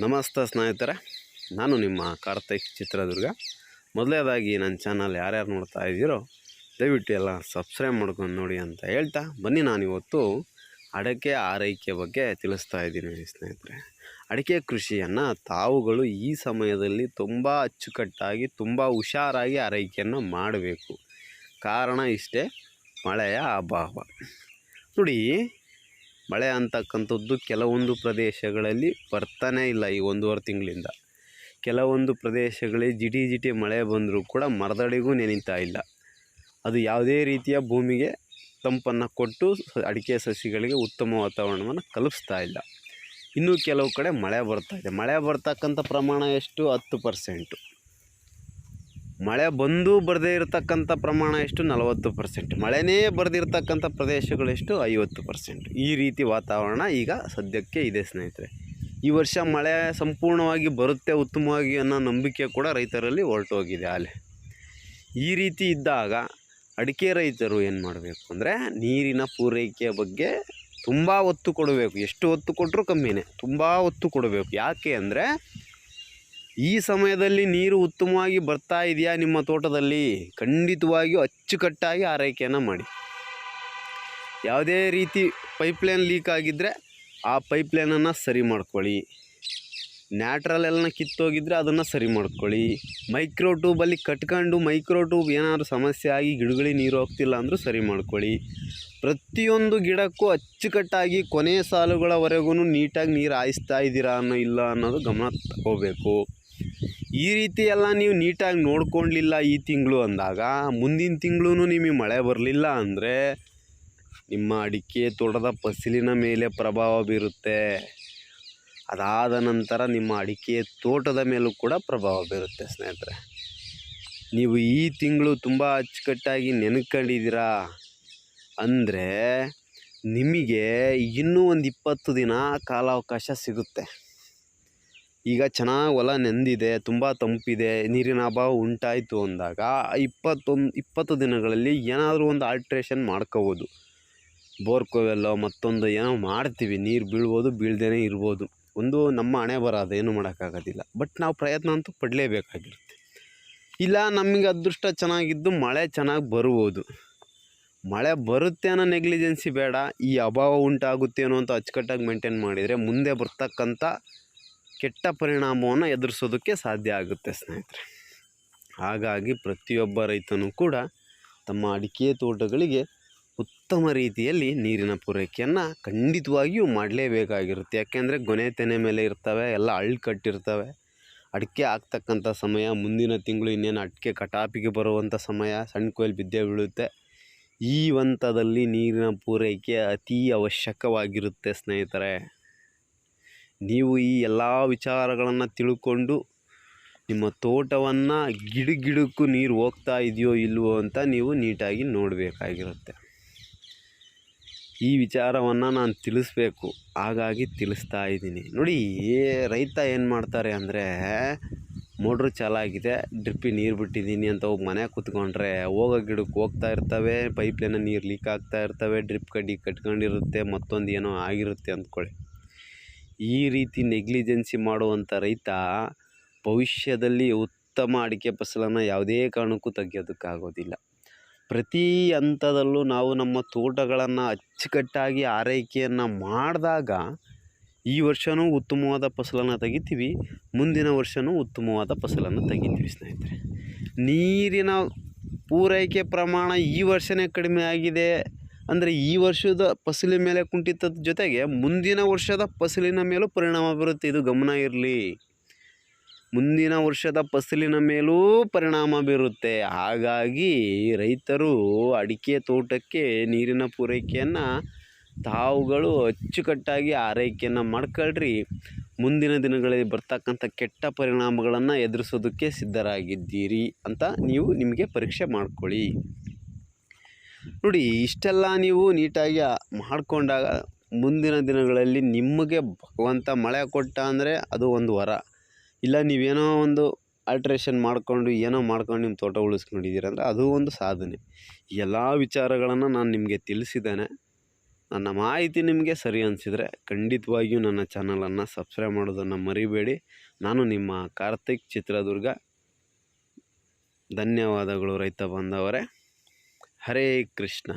ನಮಸ್ತೆ ಸ್ನೇಹಿತರೆ, ನಾನು ನಿಮ್ಮ ಕಾರ್ತಿಕ್ ಚಿತ್ರದುರ್ಗ. ಮೊದಲನೇದಾಗಿ ನನ್ನ ಚಾನಲ್ ಯಾರ್ಯಾರು ನೋಡ್ತಾ ಇದ್ದೀರೋ, ದಯವಿಟ್ಟು ಎಲ್ಲ ಸಬ್ಸ್ಕ್ರೈಬ್ ಮಾಡ್ಕೊಂಡು ನೋಡಿ ಅಂತ ಹೇಳ್ತಾ ಬನ್ನಿ. ನಾನು ಇವತ್ತು ಅಡಕೆ ಆರೈಕೆ ಬಗ್ಗೆ ತಿಳಿಸ್ತಾ ಇದ್ದೀನಿ ಸ್ನೇಹಿತರೆ. ಅಡಿಕೆ ಕೃಷಿಯನ್ನು ತಾವುಗಳು ಈ ಸಮಯದಲ್ಲಿ ತುಂಬ ಅಚ್ಚುಕಟ್ಟಾಗಿ, ತುಂಬ ಹುಷಾರಾಗಿ ಆರೈಕೆಯನ್ನು ಮಾಡಬೇಕು. ಕಾರಣ ಇಷ್ಟೇ, ಮಳೆಯ ಅಭಾವ. ನೋಡಿ ಮಳೆ ಅಂತಕ್ಕಂಥದ್ದು ಕೆಲವೊಂದು ಪ್ರದೇಶಗಳಲ್ಲಿ ಬರ್ತಾನೇ ಇಲ್ಲ ಈ ಒಂದೂವರೆ ತಿಂಗಳಿಂದ. ಕೆಲವೊಂದು ಪ್ರದೇಶಗಳಲ್ಲಿ ಜಿಟಿ ಜಿಟಿ ಮಳೆ ಬಂದರೂ ಕೂಡ ಮರದಡಿಗೂ ನೆನೀತಾ ಇಲ್ಲ. ಅದು ಯಾವುದೇ ರೀತಿಯ ಭೂಮಿಗೆ ತಂಪನ್ನು ಕೊಟ್ಟು ಅಡಿಕೆ ಸಸಿಗಳಿಗೆ ಉತ್ತಮ ವಾತಾವರಣವನ್ನು ಕಲ್ಪಿಸ್ತಾ ಇಲ್ಲ. ಇನ್ನೂ ಕೆಲವು ಕಡೆ ಮಳೆ ಬರ್ತಾ ಇದೆ. ಮಳೆ ಬರ್ತಕ್ಕಂಥ ಪ್ರಮಾಣ ಎಷ್ಟು? ಹತ್ತು ಪರ್ಸೆಂಟು. ಮಳೆ ಬಂದು ಬರದೇ ಇರತಕ್ಕಂಥ ಪ್ರಮಾಣ ಎಷ್ಟು? ನಲವತ್ತು ಪರ್ಸೆಂಟ್. ಮಳೆನೇ ಬರೆದಿರ್ತಕ್ಕಂಥ ಪ್ರದೇಶಗಳೆಷ್ಟು ಐವತ್ತು ಪರ್ಸೆಂಟ್. ಈ ರೀತಿ ವಾತಾವರಣ ಈಗ ಸದ್ಯಕ್ಕೆ ಇದೆ ಸ್ನೇಹಿತರೆ. ಈ ವರ್ಷ ಮಳೆ ಸಂಪೂರ್ಣವಾಗಿ ಬರುತ್ತೆ ಉತ್ತಮವಾಗಿ ಅನ್ನೋ ನಂಬಿಕೆ ಕೂಡ ರೈತರಲ್ಲಿ ಹೊರಟೋಗಿದೆ ಅಲ್ಲಿ ಈ ರೀತಿ ಇದ್ದಾಗ ಅಡಿಕೆ ರೈತರು ಏನು ಮಾಡಬೇಕು ಅಂದರೆ ನೀರಿನ ಪೂರೈಕೆಯ ಬಗ್ಗೆ ತುಂಬ ಒತ್ತು ಕೊಡಬೇಕು. ಎಷ್ಟು ಒತ್ತು ಕೊಟ್ಟರೂ ಕಮ್ಮಿನೇ. ತುಂಬ ಒತ್ತು ಕೊಡಬೇಕು. ಯಾಕೆ ಅಂದರೆ ಈ ಸಮಯದಲ್ಲಿ ನೀರು ಉತ್ತಮವಾಗಿ ಬರ್ತಾ ಇದೆಯಾ ನಿಮ್ಮ ತೋಟದಲ್ಲಿ? ಖಂಡಿತವಾಗಿಯೂ ಅಚ್ಚುಕಟ್ಟಾಗಿ ಆರೈಕೆಯನ್ನು ಮಾಡಿ. ಯಾವುದೇ ರೀತಿ ಪೈಪ್ಲೈನ್ ಲೀಕ್ ಆಗಿದ್ದರೆ ಆ ಪೈಪ್ಲೈನನ್ನು ಸರಿ ಮಾಡ್ಕೊಳ್ಳಿ. ನ್ಯಾಟ್ರಲ್ ಎಲ್ಲ ಕಿತ್ತೋಗಿದ್ರೆ ಅದನ್ನು ಸರಿ ಮಾಡ್ಕೊಳ್ಳಿ. ಮೈಕ್ರೋ ಟ್ಯೂಬಲ್ಲಿ ಕಟ್ಕೊಂಡು ಮೈಕ್ರೋ ಟ್ಯೂಬ್ ಏನಾದರೂ ಸಮಸ್ಯೆ ಆಗಿ ಗಿಡಗಳಿಗೆ ನೀರು ಹೋಗ್ತಿಲ್ಲ ಅಂದರೂ ಸರಿ ಮಾಡ್ಕೊಳ್ಳಿ. ಪ್ರತಿಯೊಂದು ಗಿಡಕ್ಕೂ ಅಚ್ಚುಕಟ್ಟಾಗಿ ಕೊನೆಯ ಸಾಲುಗಳವರೆಗೂ ನೀಟಾಗಿ ನೀರು ಹಾಯಿಸ್ತಾ ಇದ್ದೀರಾ ಅನ್ನೋ ಇಲ್ಲ ಅನ್ನೋದು ಗಮನ ತಗೋಬೇಕು. ಈ ರೀತಿ ಎಲ್ಲ ನೀವು ನೀಟಾಗಿ ನೋಡ್ಕೊಳ್ಲಿಲ್ಲ ಈ ತಿಂಗಳು ಅಂದಾಗ, ಮುಂದಿನ ತಿಂಗಳು ನಿಮಗೆ ಮಳೆ ಬರಲಿಲ್ಲ ಅಂದರೆ ನಿಮ್ಮ ಅಡಿಕೆ ತೋಟದ ಫಸಲಿನ ಮೇಲೆ ಪ್ರಭಾವ ಬೀರುತ್ತೆ. ಅದಾದ ನಂತರ ನಿಮ್ಮ ಅಡಿಕೆ ತೋಟದ ಮೇಲೂ ಕೂಡ ಪ್ರಭಾವ ಬೀರುತ್ತೆ ಸ್ನೇಹಿತರೆ. ನೀವು ಈ ತಿಂಗಳು ತುಂಬ ಅಚ್ಚುಕಟ್ಟಾಗಿ ನೆನ್ಕೊಂಡಿದ್ದೀರಾ ಅಂದರೆ ನಿಮಗೆ ಇನ್ನೂ ಒಂದು ಇಪ್ಪತ್ತು ದಿನ ಕಾಲಾವಕಾಶ ಸಿಗುತ್ತೆ. ಈಗ ಚೆನ್ನಾಗಿ ಹೊಲ ನೆಂದಿದೆ, ತುಂಬ ತಂಪಿದೆ, ನೀರಿನ ಅಭಾವ ಉಂಟಾಯಿತು ಅಂದಾಗ ಇಪ್ಪತ್ತೊಂದು, ಇಪ್ಪತ್ತು ದಿನಗಳಲ್ಲಿ ಏನಾದರೂ ಒಂದು ಆಲ್ಟ್ರೇಷನ್ ಮಾಡ್ಕೋಬೋದು. ಬೋರ್ಕೋವೆಲ್ಲೋ ಮತ್ತೊಂದು ಏನೋ ಮಾಡ್ತೀವಿ, ನೀರು ಬೀಳ್ಬೋದು ಬೀಳ್ದೇ ಇರ್ಬೋದು. ಒಂದು ನಮ್ಮ ಹಣೆ ಬರ, ಅದೇನು ಮಾಡೋಕ್ಕಾಗೋದಿಲ್ಲ. ಬಟ್ ನಾವು ಪ್ರಯತ್ನ ಅಂತೂ ಪಡಲೇಬೇಕಾಗಿರುತ್ತೆ. ಇಲ್ಲ, ನಮಗೆ ಅದೃಷ್ಟ ಚೆನ್ನಾಗಿದ್ದು ಮಳೆ ಚೆನ್ನಾಗಿ ಬರ್ಬೋದು ಮಳೆ ಬರುತ್ತೆ ಅನ್ನೋ ನೆಗ್ಲಿಜೆನ್ಸಿ ಬೇಡ. ಈ ಅಭಾವ ಉಂಟಾಗುತ್ತೇನೋ ಅಂತ ಅಚ್ಚುಕಟ್ಟಾಗಿ ಮೇಂಟೈನ್ ಮಾಡಿದರೆ ಮುಂದೆ ಬರ್ತಕ್ಕಂಥ ಕೆಟ್ಟ ಪರಿಣಾಮವನ್ನು ಎದುರಿಸೋದಕ್ಕೆ ಸಾಧ್ಯ ಆಗುತ್ತೆ ಸ್ನೇಹಿತರೆ. ಹಾಗಾಗಿ ಪ್ರತಿಯೊಬ್ಬ ರೈತನೂ ಕೂಡ ತಮ್ಮ ಅಡಿಕೆ ತೋಟಗಳಿಗೆ ಉತ್ತಮ ರೀತಿಯಲ್ಲಿ ನೀರಿನ ಪೂರೈಕೆಯನ್ನು ಖಂಡಿತವಾಗಿಯೂ ಮಾಡಲೇಬೇಕಾಗಿರುತ್ತೆ. ಯಾಕೆಂದರೆ ಗೊನೆ ತೆನೆ ಮೇಲೆ ಇರ್ತವೆ, ಎಲ್ಲ ಅಳ್ಳು ಕಟ್ಟಿರ್ತವೆ. ಅಡಿಕೆ ಆಗ್ತಕ್ಕಂಥ ಸಮಯ, ಮುಂದಿನ ತಿಂಗಳು ಇನ್ನೇನು ಅಡಿಕೆ ಕಟಾಪಿಗೆ ಬರುವಂಥ ಸಮಯ, ಸಣ್ಣ ಕೊಯ್ಲು ಬಿದ್ದೆ ಬೀಳುತ್ತೆ. ಈ ಹಂತದಲ್ಲಿ ನೀರಿನ ಪೂರೈಕೆ ಅತೀ ಅವಶ್ಯಕವಾಗಿರುತ್ತೆ ಸ್ನೇಹಿತರೆ. ನೀವು ಈ ಎಲ್ಲ ವಿಚಾರಗಳನ್ನು ತಿಳ್ಕೊಂಡು ನಿಮ್ಮ ತೋಟವನ್ನು ಗಿಡ ಗಿಡಕ್ಕೂ ನೀರು ಹೋಗ್ತಾ ಇದೆಯೋ ಇಲ್ವೋ ಅಂತ ನೀವು ನೀಟಾಗಿ ನೋಡಬೇಕಾಗಿರುತ್ತೆ. ಈ ವಿಚಾರವನ್ನು ನಾನು ತಿಳಿಸ್ಬೇಕು. ಹಾಗಾಗಿ ತಿಳಿಸ್ತಾ ಇದ್ದೀನಿ. ನೋಡಿ ರೈತ ಏನು ಮಾಡ್ತಾರೆ ಅಂದರೆ, ಮೋಟ್ರ್ ಚಾಲಾಗಿದೆ ಡ್ರಿಪ್ಪಿ ನೀರು ಬಿಟ್ಟಿದ್ದೀನಿ ಅಂತ ಹೋಗಿ ಮನೆ ಕೂತ್ಕೊಂಡ್ರೆ, ಹೋಗೋ ಗಿಡಕ್ಕೆ ಹೋಗ್ತಾ ಇರ್ತವೆ, ಪೈಪ್ಲೈನ ನೀರು ಲೀಕ್ ಆಗ್ತಾ ಇರ್ತವೆ, ಡ್ರಿಪ್ ಕಡ್ಡಿ ಕಟ್ಕೊಂಡಿರುತ್ತೆ, ಮತ್ತೊಂದು ಏನೋ ಆಗಿರುತ್ತೆ ಅಂದ್ಕೊಳ್ಳಿ. ಈ ರೀತಿ ನೆಗ್ಲಿಜೆನ್ಸಿ ಮಾಡುವಂಥ ರೈತ ಭವಿಷ್ಯದಲ್ಲಿ ಉತ್ತಮ ಅಡಿಕೆ ಫಸಲನ್ನು ಯಾವುದೇ ಕಾರಣಕ್ಕೂ ತೆಗೆಯೋದಕ್ಕಾಗೋದಿಲ್ಲ. ಪ್ರತಿ ಹಂತದಲ್ಲೂ ನಾವು ನಮ್ಮ ತೋಟಗಳನ್ನು ಅಚ್ಚುಕಟ್ಟಾಗಿ ಆರೈಕೆಯನ್ನು ಮಾಡಿದಾಗ ಈ ವರ್ಷವೂ ಉತ್ತಮವಾದ ಫಸಲನ್ನು ತೆಗಿತೀವಿ, ಮುಂದಿನ ವರ್ಷವೂ ಉತ್ತಮವಾದ ಫಸಲನ್ನು ತೆಗಿತೀವಿ ಸ್ನೇಹಿತರೆ. ನೀರಿನ ಪೂರೈಕೆ ಪ್ರಮಾಣ ಈ ವರ್ಷವೇ ಕಡಿಮೆ ಆಗಿದೆ. ಅಂದರೆ ಈ ವರ್ಷದ ಫಸಲಿನ ಮೇಲೆ ಕುಂಠಿತದ ಜೊತೆಗೆ ಮುಂದಿನ ವರ್ಷದ ಫಸಲಿನ ಮೇಲೂ ಪರಿಣಾಮ ಬೀರುತ್ತೆ. ಇದು ಗಮನ ಇರಲಿ. ಮುಂದಿನ ವರ್ಷದ ಫಸಲಿನ ಮೇಲೂ ಪರಿಣಾಮ ಬೀರುತ್ತೆ. ಹಾಗಾಗಿ ರೈತರು ಅಡಿಕೆ ತೋಟಕ್ಕೆ ನೀರಿನ ಪೂರೈಕೆಯನ್ನು ತಾವುಗಳು ಅಚ್ಚುಕಟ್ಟಾಗಿ ಆರೈಕೆಯನ್ನು ಮಾಡ್ಕೊಳ್ರಿ. ಮುಂದಿನ ದಿನಗಳಲ್ಲಿ ಬರ್ತಕ್ಕಂಥ ಕೆಟ್ಟ ಪರಿಣಾಮಗಳನ್ನು ಎದುರಿಸೋದಕ್ಕೆ ಸಿದ್ಧರಾಗಿದ್ದೀರಿ ಅಂತ ನೀವು ನಿಮಗೆ ಪರೀಕ್ಷೆ ಮಾಡ್ಕೊಳ್ಳಿ. ನೋಡಿ, ಇಷ್ಟೆಲ್ಲ ನೀವು ನೀಟಾಗಿ ಮಾಡಿಕೊಂಡಾಗ ಮುಂದಿನ ದಿನಗಳಲ್ಲಿ ನಿಮಗೆ ಭಗವಂತ ಮಳೆ ಕೊಟ್ಟ ಅಂದರೆ ಅದು ಒಂದು ವರ. ಇಲ್ಲ, ನೀವೇನೋ ಒಂದು ಆಲ್ಟ್ರೇಷನ್ ಮಾಡಿಕೊಂಡು, ಏನೋ ಮಾಡ್ಕೊಂಡು ನಿಮ್ಮ ತೋಟ ಉಳಿಸ್ಕೊಂಡಿದ್ದೀರ ಅಂದರೆ ಅದು ಒಂದು ಸಾಧನೆ. ಎಲ್ಲ ವಿಚಾರಗಳನ್ನು ನಾನು ನಿಮಗೆ ತಿಳಿಸಿದ್ದೇನೆ. ನನ್ನ ಮಾಹಿತಿ ನಿಮಗೆ ಸರಿ ಅನಿಸಿದರೆ ಖಂಡಿತವಾಗಿಯೂ ನನ್ನ ಚಾನಲನ್ನು ಸಬ್ಸ್ಕ್ರೈಬ್ ಮಾಡೋದನ್ನು ಮರಿಬೇಡಿ. ನಾನು ನಿಮ್ಮ ಕಾರ್ತಿಕ್ ಚಿತ್ರದುರ್ಗ. ಧನ್ಯವಾದಗಳು ರೈತ ಬಾಂಧವರೇ. హరే కృష్ణ